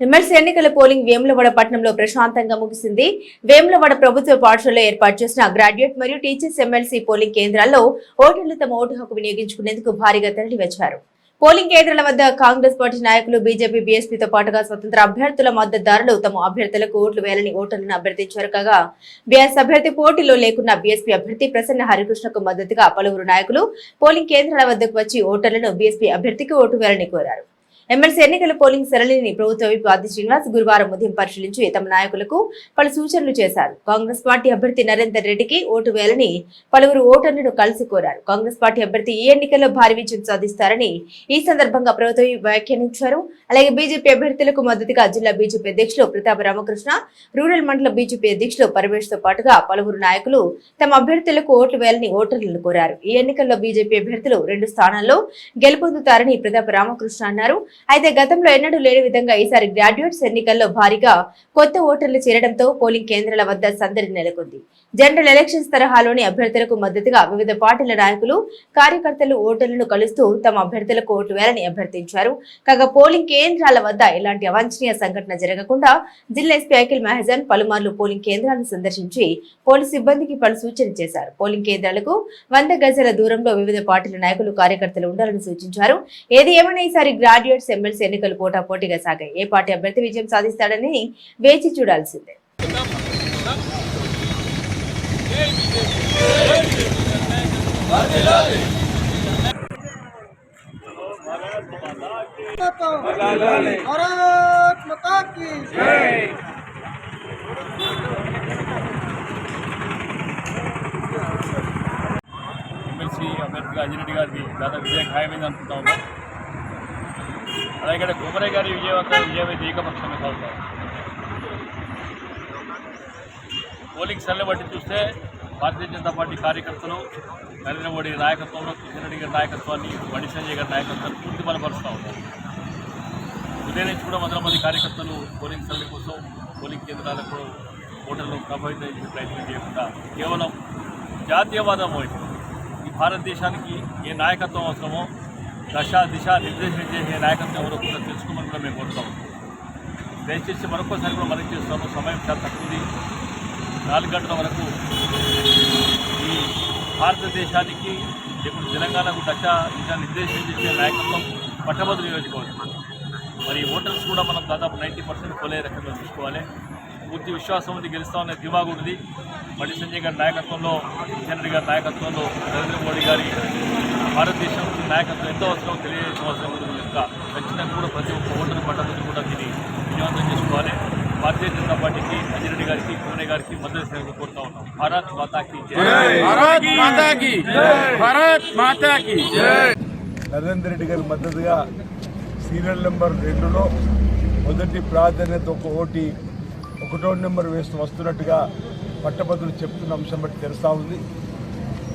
MLC ఎన్నికల polling Vemulawada పట్టణంలో ప్రశాంతంగా ముగిసింది. వేములవాడ ప్రభుత్వ పాఠశాలలో ఏర్పాటు చేసిన గ్రాడ్యుయేట్ మరియు టీచర్స్ ఎమ్మెల్సీ పోలింగ్ కేంద్రాల్లో ఓటర్లు తమ ఓటు హక్కు వినియోగించుకునేందుకు భారీగా తరలి వచ్చారు. పోలింగ్ కేంద్రాల వద్ద కాంగ్రెస్ పార్టీ నాయకులు బీజేపీ బీఎస్పీతో పాటుగా స్వతంత్ర అభ్యర్థుల మద్దతుదారులు తమ అభ్యర్థులకు ఓట్లు వేయాలని ఓటర్లను అభ్యర్థించారు కాగా బీఎస్ అభ్యర్థి పోటీలో లేకున్న బీఎస్పీ అభ్యర్థి ప్రసన్న హరికృష్ణకు మద్దతుగా పలువురు నాయకులు పోలింగ్ కేంద్రాల వద్దకు వచ్చి ఓటర్లను బీఎస్పీ అభ్యర్థికి ఓటు వేయాలని కోరారు. ఎమ్మెల్సీ ఎన్నికల పోలింగ్ సరళిని ప్రభుత్వ విప్ ఆది శ్రీనివాస్ గురువారం ఉదయం పరిశీలించి తమ నాయకులకు పలు సూచనలు చేశారు. కాంగ్రెస్ పార్టీ అభ్యర్థి నరేందర్ రెడ్డికి ఓటు వేయాలని పలువురు ఓటర్లను కలిసి కోరారు. కాంగ్రెస్ పార్టీ అభ్యర్థి ఈ ఎన్నికల్లో భారీ విజయం సాధిస్తారని ఈ సందర్భంగా ప్రభుత్వ వ్యాఖ్యానించారు. అలాగే బీజేపీ అభ్యర్థులకు మద్దతుగా జిల్లా బీజేపీ అధ్యక్షులు ప్రతాప రామకృష్ణ రూరల్ మండల బీజేపీ అధ్యక్షులు పరమేష్తో పాటుగా పలువురు నాయకులు తమ అభ్యర్థులకు ఓట్లు వేయాలని ఓటర్లను కోరారు. ఈ ఎన్నికల్లో బీజేపీ అభ్యర్థులు రెండు స్థానాల్లో గెలుపొందుతారని ప్రతాప రామకృష్ణ అన్నారు. అయితే గతంలో ఎన్నడూ లేని విధంగా ఈసారి గ్రాడ్యుయేట్స్ ఎన్నికల్లో భారీగా కొత్త ఓటర్లు చేరడంతో పోలింగ్ కేంద్రాల వద్ద సందడి నెలకొంది. జనరల్ ఎలక్షన్స్ తరహాలోని అభ్యర్థులకు మద్దతుగా వివిధ పార్టీల నాయకులు కార్యకర్తలు ఓటర్లను కలుస్తూ తమ అభ్యర్థులకు ఓటు వేయాలని అభ్యర్థించారు. కాగా పోలింగ్ కేంద్రాల వద్ద ఎలాంటి అవాంఛనీయ సంఘటన జరగకుండా జిల్లా ఎస్పీ అఖిల్ మహజన్ పలుమార్లు పోలింగ్ కేంద్రాలను సందర్శించి పోలీసు సిబ్బందికి పలు సూచనలు చేశారు. పోలింగ్ కేంద్రాలకు వంద గజాల దూరంలో వివిధ పార్టీల నాయకులు కార్యకర్తలు ఉండాలని సూచించారు. ఏది ఏమైనా ఈసారి గ్రాడ్యుయేట్స్ ఎమ్మెల్సీ ఎన్నికలు పోటాపోటీగా సాగాయి ఏ పార్టీ అభ్యర్థి విజయం సాధిస్తాడని వేచి చూడాల్సిందే भारत माता की ఎమ్మెల్సీ అభ్యర్థిగా అంజిరెడ్డి గారికి దాదాపు విజయం ఖాయమైంది అనుకుంటా ఉన్నాం అలాగే ఇక్కడ కుమరయ్య గారి విజయవంతం విజయమైతే ఏకపక్షంగా సాగుతాం పోలింగ్ సరళి బట్టి చూస్తే భారతీయ జనతా పార్టీ కార్యకర్తలు నరేంద్ర మోడీ నాయకత్వంలో కిషన్ రెడ్డి గారి నాయకత్వాన్ని బండి సంజయ్ గారి నాయకత్వాన్ని పూర్తి బలపరుస్తూ ఉన్నారు. ఉదయం నుంచి కూడా వందల మంది కార్యకర్తలు పోలింగ్ సరళి కోసం పోలింగ్ కేంద్రాలకు ఓటర్లు ప్రభావితం చేసే ప్రయత్నం చేయకుండా కేవలం జాతీయవాదం వైపు ఈ భారతదేశానికి ఏ నాయకత్వం అవసరమో దశ దిశ నిర్దేశం చేసే నాయకత్వం ఎవరో కూడా తెలుసుకోమని కూడా మేము కోరుతాం. దయచేసి మరొకసారి కూడా మనం చేస్తాము సమయం చాలా తక్కువది నాలుగు గంటల వరకు ఈ భారతదేశానికి ఇప్పుడు తెలంగాణకు దశ దిశ నిర్దేశం చేసే నాయకత్వం పట్టభద్రుల నియోజకవర్గం. మరి ఓటర్స్ కూడా మనం దాదాపు నైంటీ పర్సెంట్ కొలే రకంగా చూసుకోవాలి. పూర్తి విశ్వాసం ఉంది గెలుస్తామనే దిమాగు ఉంది మళ్ళీ సంజయ్ గారి నాయకత్వంలో కిషన్ రెడ్డి గారి నాయకత్వంలో నరేంద్ర మోడీ గారి భారతదేశం నాయకత్వం ఎంతో అవసరం తెలియజేసిన అవసరం ఉంది. కనుక ఖచ్చితంగా కూడా ప్రతి ఒక్క ఓటరు పట్టణాన్ని కూడా దీన్ని విజయవంతం చేసుకోవాలి. భారతీయ జనతా పార్టీకి అంజిరెడ్డి గారికి పూణే గారికి మద్దతు కోరుతా ఉన్నాం భారత్ మాతాకి జై. భారత్ మాతా की భారత్ మాతా की నరేందర్ రెడ్డి గారి మద్దతుగా సీరియల్ నెంబర్ రెండులో మొదటి ప్రాధాన్యత ఒక ఓటి ఒకటో నెంబర్ వేస్తూ వస్తున్నట్టుగా పట్టభద్రులు చెప్తున్న అంశం బట్టి తెలుస్తూ ఉంది.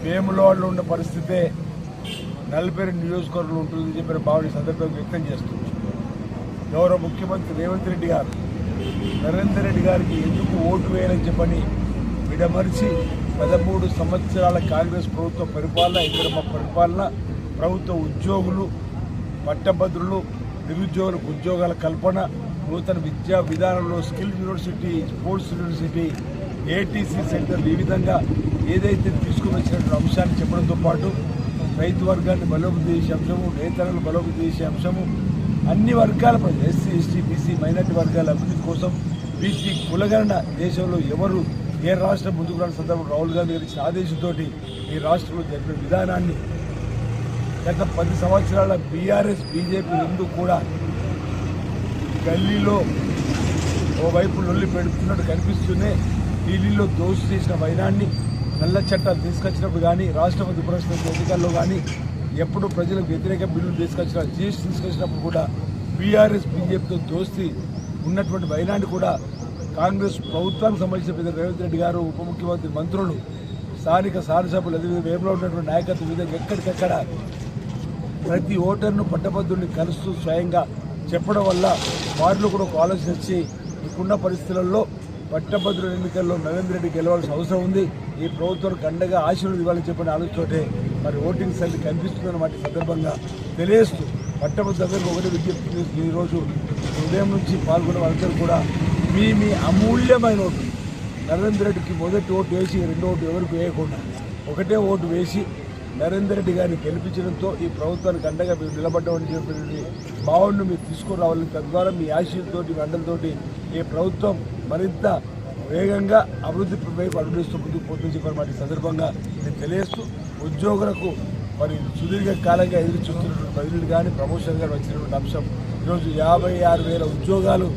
వేములవాడలో ఉన్న పరిస్థితే నలభై రెండు ఉంటుందని చెప్పిన భావన ఈ సందర్భంగా వ్యక్తం చేస్తుంది. గౌరవ ముఖ్యమంత్రి రేవంత్ రెడ్డి గారు. నరేందర్ రెడ్డి గారికి ఎందుకు ఓటు వేయాలని చెప్పని విడమరిచి పదమూడు సంవత్సరాల కాంగ్రెస్ ప్రభుత్వ పరిపాలన ఇందిరమ్మ పరిపాలన ప్రభుత్వ ఉద్యోగులు పట్టభద్రులు నిరుద్యోగులకు ఉద్యోగాల కల్పన నూతన విద్యా విధానంలో skill university sports university ATC సెంటర్లు ఈ విధంగా ఏదైతే తీసుకుని వచ్చినటువంటి అంశాన్ని చెప్పడంతో పాటు రైతు వర్గాన్ని బలోపేతం చేసే అంశము నేతలను బలోపేతం చేసే అంశము అన్ని వర్గాల ప్రజలు ఎస్సీ ఎస్టీ బీసీ మైనార్టీ వర్గాల అభివృద్ధి కోసం బీసీ కులగణన దేశంలో ఎవరు ఏ రాష్ట్రం ముందుకు రాని సందర్భంలో రాహుల్ గాంధీ గారి ఇచ్చిన ఆదేశంతో ఈ రాష్ట్రంలో జరిపిన విధానాన్ని గత పది సంవత్సరాల బీఆర్ఎస్ బీజేపీ రెండు కూడా గల్లీలో ఓవైపు లొల్లి పెడుతున్నట్టు కనిపిస్తూనే ఢిల్లీలో దోషి చేసిన వైనాన్ని నల్ల చట్టాలు తీసుకొచ్చినప్పుడు కానీ రాష్ట్రపతి ఉపరాష్ట్రపతి ఎన్నికల్లో కానీ ఎప్పుడు ప్రజలకు వ్యతిరేక బిల్లులు తీసుకొచ్చిన జీఎస్టీ తీసుకొచ్చినప్పుడు కూడా బీఆర్ఎస్ బీజేపీతో దోస్తి ఉన్నటువంటి వైనాడు కూడా కాంగ్రెస్ ప్రభుత్వానికి సంబంధించిన పెద్ద రేవంత్ రెడ్డి గారు ఉప ముఖ్యమంత్రి మంత్రులు స్థానిక శాసనసభ్యులు అదేవిధంగా వేపులో ఉన్నటువంటి నాయకత్వం విధంగా ఎక్కడికక్కడ ప్రతి ఓటర్ను పట్టభద్రుల్ని కలుస్తూ స్వయంగా చెప్పడం వల్ల వారిలో కూడా ఒక ఆలోచన వచ్చి ఇప్పుడున్న పరిస్థితులలో పట్టభద్రుల ఎన్నికల్లో నరేంద్ర రెడ్డి గెలవాల్సిన అవసరం ఉంది. ఈ ప్రభుత్వం కండగా ఆశీర్వాదం ఇవ్వాలని చెప్పిన ఆలోచనతోటే మరి ఓటింగ్ సంఖ్య కనిపిస్తుందన్న వాటి సందర్భంగా తెలియస్తూ పట్టభద్రుల దగ్గరకు ఒకటి విజ్ఞప్తి చేస్తూ ఈరోజు ఉదయం నుంచి పాల్గొన్న వాళ్ళందరూ కూడా మీ మీ అమూల్యమైన ఓటు. నరేంద్ర రెడ్డికి మొదటి ఓటు వేసి రెండో ఓటు ఎవరికి వేయకుండా ఒకటే ఓటు వేసి నరేందర్ రెడ్డి గారిని గెలిపించడంతో ఈ ప్రభుత్వానికి అండగా మీరు నిలబడ్డామని చెప్పినటువంటి భావనను మీరు తీసుకురావాలని తద్వారా మీ ఆశీర్తోటి మీ అండలతోటి ఈ ప్రభుత్వం మరింత వేగంగా అభివృద్ధి వైపు అడుగుస్తూ ముందుకు పోతుందని సందర్భంగా నేను తెలియజేస్తూ ఉద్యోగులకు మరి సుదీర్ఘ కాలంగా ఎదురు చూస్తున్నటువంటి బదిలీలు కానీ ప్రమోషన్ కానీ వచ్చినటువంటి అంశం. ఈరోజు యాభై ఆరు వేల ఉద్యోగాలు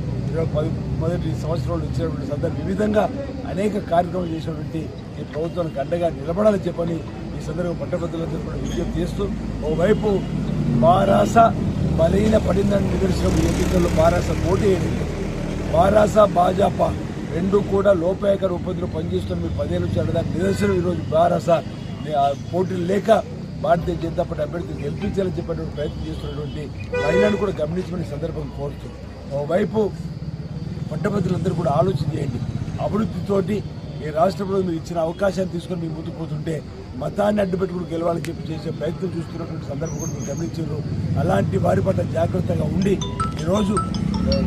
పది మొదటి సంవత్సరంలో ఇచ్చినటువంటి సందర్భం. ఈ విధంగా అనేక కార్యక్రమాలు చేసినటువంటి ఈ ప్రభుత్వానికి అండగా నిలబడాలని చెప్పని ఈ సందర్భం పట్టభద్రులందరూ కూడా విజ్ఞప్తి చేస్తూ ఓవైపు బారాస బలహీన పడిందని నిదర్శనం ఎన్నికల్లో బారాస పోటీ వేయలేదు బారాస భాజపా రెండు కూడా లోపాయకర ఉపద్రవం పనిచేస్తున్న మీరు పదేళ్ళ నుంచి అడగడానికి నిదర్శనం ఈరోజు బారాస. పోటీలు లేక భారతీయ జనతా పార్టీ అభ్యర్థిని గెలిపించాలని చెప్పేటువంటి ప్రయత్నం చేస్తున్నటువంటి మహిళలను కూడా గమనించమని సందర్భం కోరుతుంది ఒకవైపు పట్టభద్రులందరూ కూడా ఆలోచన చేయండి. అభివృద్ధితోటి ఈ రాష్ట్రంలో మీరు ఇచ్చిన అవకాశాన్ని తీసుకొని మీరు ముందుకు పోతుంటే మతాన్ని అడ్డుపెట్టుకుని గెలవాలని చెప్పి చేసే ప్రయత్నం చూస్తున్నటువంటి సందర్భం కూడా మీరు గమనించారు. అలాంటి వారి పట్ల జాగ్రత్తగా ఉండి ఈరోజు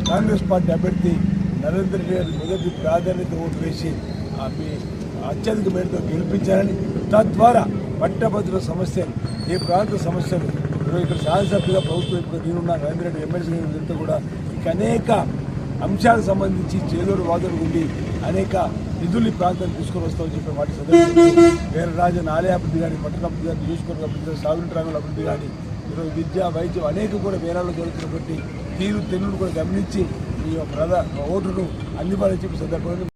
కాంగ్రెస్ పార్టీ అభ్యర్థి నరేంద్ర గారి మొదటి ప్రాధాన్యత ఓటు వేసి మీ అత్యధిక మేరతో గెలిపించాలని తద్వారా పట్టభద్రుల సమస్యలు ఈ ప్రాంత సమస్యలు ఇక్కడ శాసనసభ్యుగా ప్రభుత్వం ఇప్పుడు నేనున్న నరేంద్ర రెడ్డి ఎమ్మెల్సీ వీళ్ళంతా కూడా ఇక అనేక అంశాలకు సంబంధించి చేదోడు వాదోడు ఉండి అనేక నిధులు ఈ ప్రాంతానికి తీసుకొని వస్తామని చెప్పే వాటి సందర్భంగా వేరే రాజన్ ఆలయాభివృద్ధి కానీ పట్టణాభివృద్ధి కానీ నియోజకవర్గ అభివృద్ధి కానీ సాగునీటి రంగుల అభివృద్ధి కానీ ఈరోజు విద్య వైద్యం అనేక కూడా వేలాల్లో జరుగుతున్నటువంటి తీరు తెన్నులు కూడా గమనించి ఈ ప్రధా ఓటును అందుబాటు చెప్పి సందర్భంగా